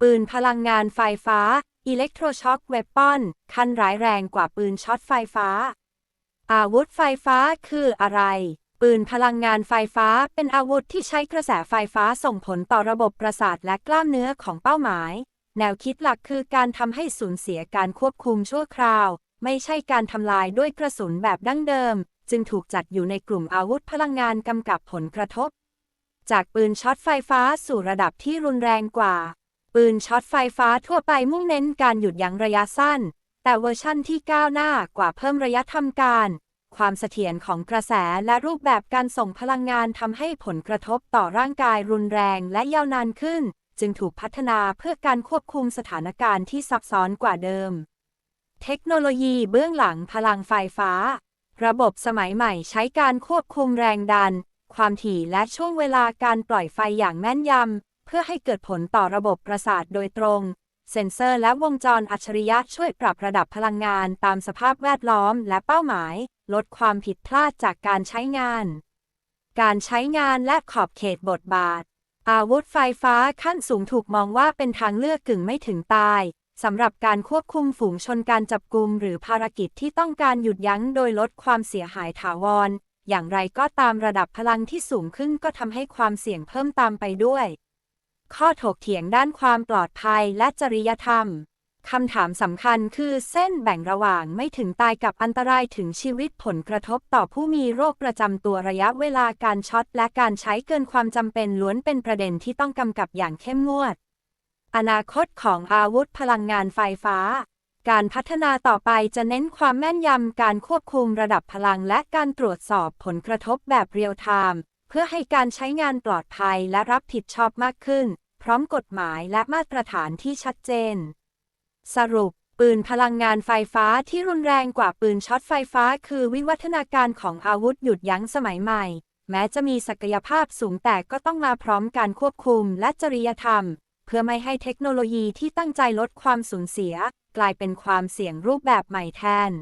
ปืนพลังงานไฟฟ้า Electroshock Weapon ขั้นร้ายแรงกว่าปืนช็อตไฟฟ้า อาวุธไฟฟ้าคืออะไร ปืนพลังงานไฟฟ้าเป็นอาวุธที่ใช้กระแสไฟฟ้าส่งผลต่อระบบประสาทและกล้ามเนื้อของเป้าหมาย แนวคิดหลักคือการทำให้สูญเสียการควบคุมชั่วคราว ไม่ใช่การทำลายด้วยกระสุนแบบดั้งเดิม จึงถูกจัดอยู่ในกลุ่มอาวุธพลังงานกำกับผลกระทบ จากปืนช็อตไฟฟ้าสู่ระดับที่รุนแรงกว่า ปืนช็อตไฟฟ้าทั่วไปมุ่งเน้นการหยุดยั้งระยะสั้น แต่เวอร์ชั่นที่ก้าวหน้ากว่าเพิ่มระยะทำการ ความเสถียรของกระแสและรูปแบบการส่งพลังงานทำให้ผลกระทบต่อร่างกายรุนแรงและยาวนานขึ้น จึงถูกพัฒนาเพื่อการควบคุมสถานการณ์ที่ซับซ้อนกว่าเดิม เทคโนโลยีเบื้องหลังพลังไฟฟ้า ระบบสมัยใหม่ใช้การควบคุมแรงดัน ความถี่และช่วงเวลาการปล่อยไฟอย่างแม่นยำ เพื่อให้เกิดผลต่อระบบประสาทโดยตรง เซ็นเซอร์และวงจรอัจฉริยะช่วยปรับระดับพลังงานตามสภาพแวดล้อมและเป้าหมาย ลดความผิดพลาดจากการใช้งาน การใช้งานและขอบเขตบทบาท อาวุธไฟฟ้าขั้นสูงถูกมองว่าเป็นทางเลือกกึ่งไม่ถึงตายสำหรับการควบคุมฝูงชนการจับกลุมหรือภารกิจที่ต้องการหยุดยั้งโดยลดความเสียหายถาวร อย่างไรก็ตามระดับพลังที่สูงขึ้นก็ทำให้ความเสี่ยงเพิ่มตามไปด้วย ข้อถกเถียงด้านความปลอดภัยและจริยธรรม คำถามสำคัญคือเส้นแบ่งระหว่างไม่ถึงตายกับอันตรายถึงชีวิตผลกระทบต่อผู้มีโรคประจำตัวระยะเวลาการช็อตและการใช้เกินความจำเป็นล้วนเป็นประเด็นที่ต้องกำกับอย่างเข้มงวด อนาคตของอาวุธพลังงานไฟฟ้า การพัฒนาต่อไปจะเน้นความแม่นยำการควบคุมระดับพลังและการตรวจสอบผลกระทบแบบเรียลไทม์ เพื่อให้การใช้งานปลอดภัยและรับผิดชอบมากขึ้น พร้อมกฎหมายและมาตรฐานที่ชัดเจน สรุป ปืนพลังงานไฟฟ้าที่รุนแรงกว่าปืนช็อตไฟฟ้า คือวิวัฒนาการของอาวุธหยุดยั้งสมัยใหม่ แม้จะมีศักยภาพสูงแต่ก็ต้องมาพร้อมการควบคุมและจริยธรรม เพื่อไม่ให้เทคโนโลยีที่ตั้งใจลดความสูญเสีย กลายเป็นความเสี่ยงรูปแบบใหม่แทน